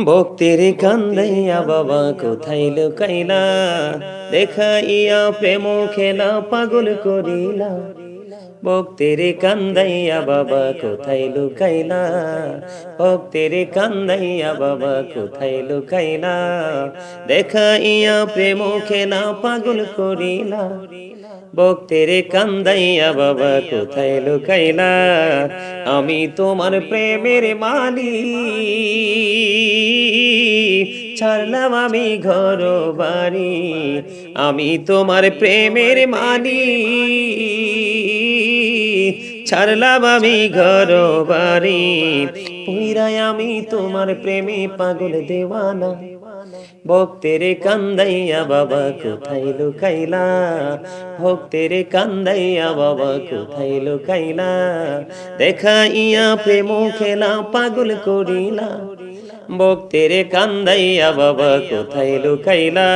ভক্তির কান্দাইয়া বাবা, কোথায় লুকাইলা? দেখাইয়া প্রেম খেলা, পাগল করিলা। ভক্তির কান্দাইয়া বাবা, কোথায় লুকাইলা? ভক্তির কান্দাইয়া বাবা, কোথায় লুকাইলা? দেখাইয়া প্রেম খেলা, পাগল করিলা। ভক্তের কান্দাইয়া বাবা, কোথায় লুকাইলা? আমি তোমার প্রেমের মালি ছাড়লাম আমি ঘর বাড়ি আমি তোমার প্রেমের মালি ছাড়লাম আমি ঘর বাড়ি পুইরাই আমি তোমার প্রেমে পাগল দেওয়ানা। ভক্তের কান্দাইয়া বাবা, কোথায় লুকাইলা? ভক্তের কান্দাইয়া বাবা, কোথায় লুকাইলা? দেখাইয়া প্রেম খেলা পাগল করিলা। ভক্তের কান্দাইয়া বাবা, কোথায় লুকাইলা?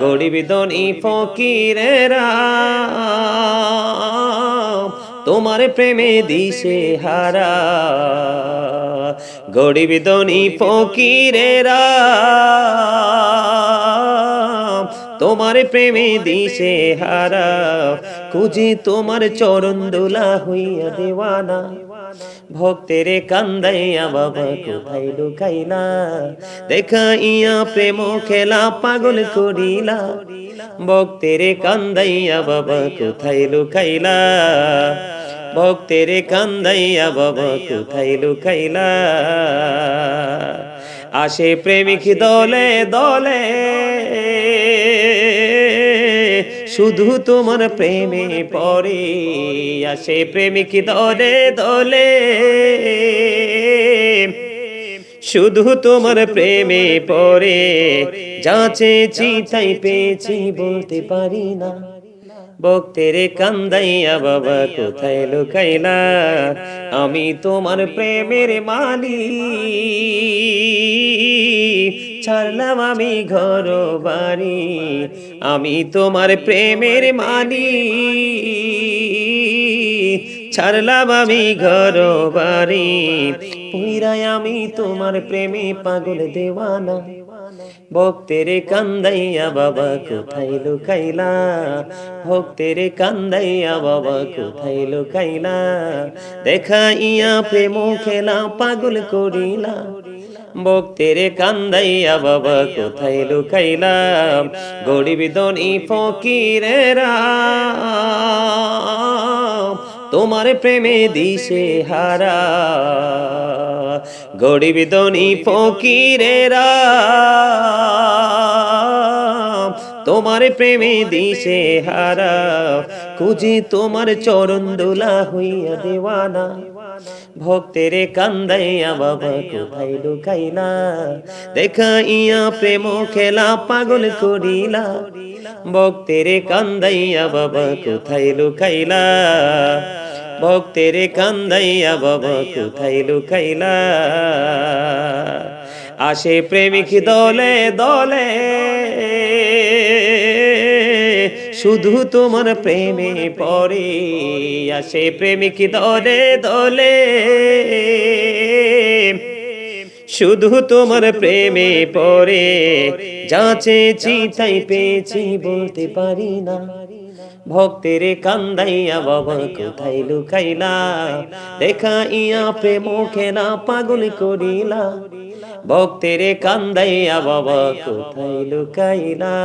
গরিব দনি ফকিরেরা তোমার প্রেমে দিশে হারা। গরিব দনি ফকিরেরা। তোমার প্রেমে দিশে হারা, খুঁজি তোমার চরণ দোলা হইয়া দেওয়ানা। ভক্তের কান্দাইয়া বাবা কোথায় লুকাইলা? দেখাইয়া প্রেম খেলা পাগল করিলা। ভক্তের কান্দাইয়া বাবা কোথায় লুকাইলা? ভক্তের কান্দাইয়া বাবা কোথায় লুকাইলা? আসে প্রেমিক দলে দলে শুধু তোমার প্রেমে পরে আসে প্রেমিক দলে দলে। শুধু তোমার প্রেমে পরে যাচেছি তাই পেয়েছি বলতে পারি না। ভক্তের কান্দাইয়া বাবা কোথায় লুকাইলা? আমি তোমার প্রেমের মালি ছাড়লাম আমি ঘর বাড়ি, আমি তোমার প্রেমের মালি ছাড়লাম আমি ঘর বাড়ি পুইরাই আমি তোমার প্রেমে পাগল দেওয়ানা। ভক্তের কান্দাইয়া বাবা কোথায় লুকাইলা? ভক্তের কান্দাইয়া বাবা কোথায় লুকাইলা? দেখাইয়া প্রেম খেলা পাগল করিলা। ভক্তের কান্দাইয়া বাবা, কোথায় লুকাইলা গরিব দনি ফকিরেরা। তোমার প্রেমে দিশে হারা। গরিব দনি ফকিরেরা। তোমার প্রেমে দিশে হারা। খুঁজি তোমার চরণ দোলা হইয়া দেওয়ানা। ভক্তের কান্দাইয়া বাবা কোথায় লুকাইলা? দেখাইয়া প্রেম খেলা পাগল করিলা। ভক্তের কান্দাইয়া বাবা কোথায় লুকাইলা? ভক্তের কান্দাইয়া বাবা কোথায় লুকাইলা? আসে প্রেমিক দলে দলে শুধু তোমার প্রেমে পরে আসে প্রেমিক দলে দলে। শুধু তোমার প্রেমে পরে যাচেছি তাই পেয়েছি বলতে পারি না। ভক্তের কান্দাইয়া বাবা কোথায় লুকাইলা? দেখাইয়া প্রেম খেলা পাগল করিলা। ভক্তের কান্দাইয়া বাবা কোথায় লুকাইলা?